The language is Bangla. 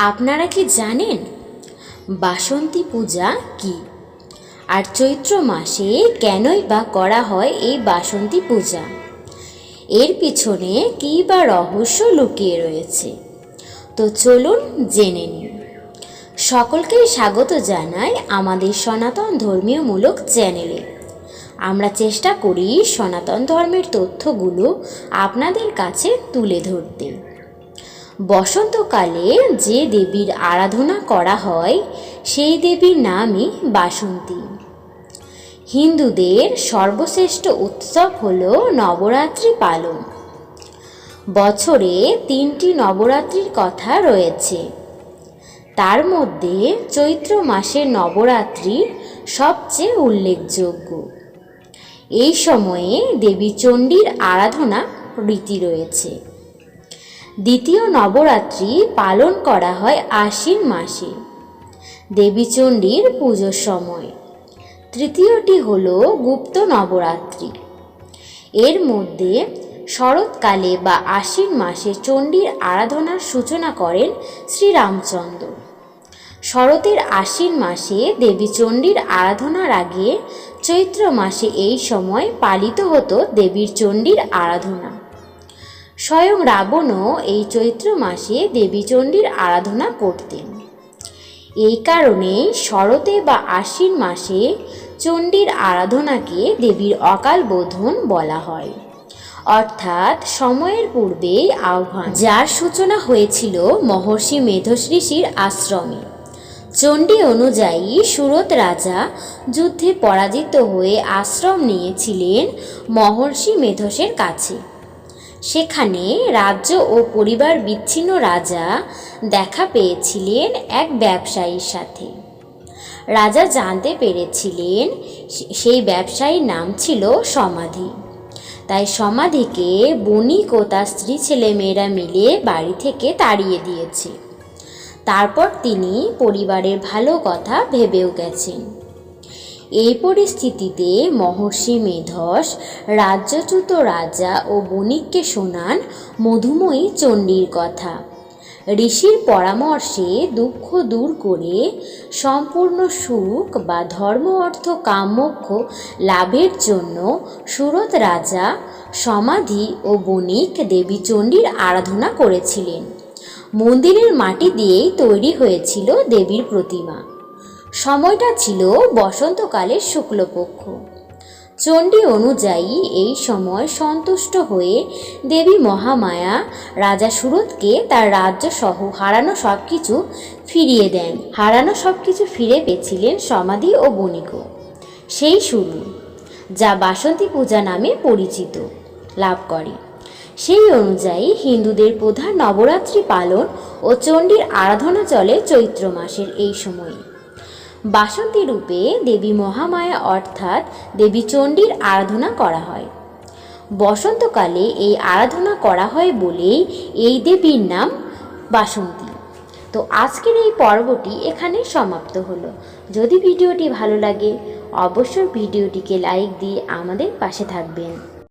আপনারা কি জানেন বাসন্তী পূজা কি? আর চৈত্র মাসে কেনই বা করা হয় এই বাসন্তী পূজা? এর পিছনে কী বা রহস্য লুকিয়ে রয়েছে? তো চলুন জেনে নিন সকলকেই স্বাগত জানাই আমাদের সনাতন ধর্মীয়মূলক চ্যানেলে। আমরা চেষ্টা করি সনাতন ধর্মের তথ্যগুলো আপনাদের কাছে তুলে ধরতে। বসন্তকালে যে দেবীর আরাধনা করা হয়, সেই দেবীর নামই বাসন্তী। হিন্দুদের সর্বশ্রেষ্ঠ উৎসব হল নবরাত্রি পালন। বছরে তিনটি নবরাত্রির কথা রয়েছে। তার মধ্যে চৈত্র মাসের নবরাত্রি সবচেয়ে উল্লেখযোগ্য। এই সময়ে দেবী চণ্ডীর আরাধনা রীতি রয়েছে। দ্বিতীয় নবরাত্রি পালন করা হয় আশ্বিন মাসে, দেবীচণ্ডীর পুজোর সময়। তৃতীয়টি হল গুপ্ত নবরাত্রি। এর মধ্যে শরৎকালে বা আশ্বিন মাসে চণ্ডীর আরাধনার সূচনা করেন শ্রীরামচন্দ্র। শরতের আশ্বিন মাসে দেবী চণ্ডীর আরাধনার আগে চৈত্র মাসে এই সময় পালিত হতো দেবীর চণ্ডীর আরাধনা। স্বয়ং রাবণও এই চৈত্র মাসে দেবী চণ্ডীর আরাধনা করতেন। এই কারণে শরতে বা আশ্বিন মাসে চণ্ডীর আরাধনাকে দেবীর অকাল বোধন বলা হয়। অর্থাৎ সময়ের পূর্বেই আহ্বান। যার সূচনা হয়েছিল মহর্ষি মেধস ঋষির আশ্রমে। চণ্ডী অনুযায়ী সুরত রাজা যুদ্ধে পরাজিত হয়ে আশ্রম নিয়েছিলেন মহর্ষি মেধসের কাছে। সেখানে রাজ্য ও পরিবার বিচ্ছিন্ন রাজা দেখা পেয়েছিলেন এক ব্যবসায়ীর সাথে। রাজা জানতে পেরেছিলেন সেই ব্যবসায়ীর নাম ছিল সমাধি। তাই সমাধিকে বণিক ও তার স্ত্রী ছেলেমেয়েরা মিলে বাড়ি থেকে তাড়িয়ে দিয়েছে। তারপর তিনি পরিবারের ভালো কথা ভেবেও গেছেন। এই পরিস্থিতিতে মহর্ষি মেধস, রাজ্যচ্যুত রাজা ও বণিককে শোনান মধুময়ী চণ্ডীর কথা। ঋষির পরামর্শে দুঃখ দূর করে সম্পূর্ণ সুখ বা ধর্ম অর্থ কামোক্ষ লাভের জন্য সুরত রাজা, সমাধি ও বণিক দেবী চণ্ডীর আরাধনা করেছিলেন। মন্দিরের মাটি দিয়েই তৈরি হয়েছিল দেবীর প্রতিমা। সময়টা ছিল বসন্তকালের শুক্লপক্ষ। চণ্ডী অনুযায়ী এই সময় সন্তুষ্ট হয়ে দেবী মহামায়া, রাজা সুরতকে তার রাজ্য সহ হারানো সব কিছু ফিরিয়ে দেন। হারানো সব কিছু ফিরে পেয়েছিলেন সমাধি ও বণিক। সেই শুরু, যা বাসন্তী পূজা নামে পরিচিত, লাভ করে। সেই অনুযায়ী হিন্দুদের প্রধান নবরাত্রি পালন ও চণ্ডীর আরাধনা চলে চৈত্র মাসের এই সময়ে। বাসন্তী রূপে দেবী মহামায়া অর্থাৎ দেবী চণ্ডীর আরাধনা করা হয়। বসন্তকালে এই আরাধনা করা হয় বলেই এই দেবীর নাম বাসন্তী। তো আজকের এই পর্বটি এখানে সমাপ্ত হলো। যদি ভিডিওটি ভালো লাগে, অবশ্যই ভিডিওটিকে লাইক দিয়ে আমাদের পাশে থাকবেন।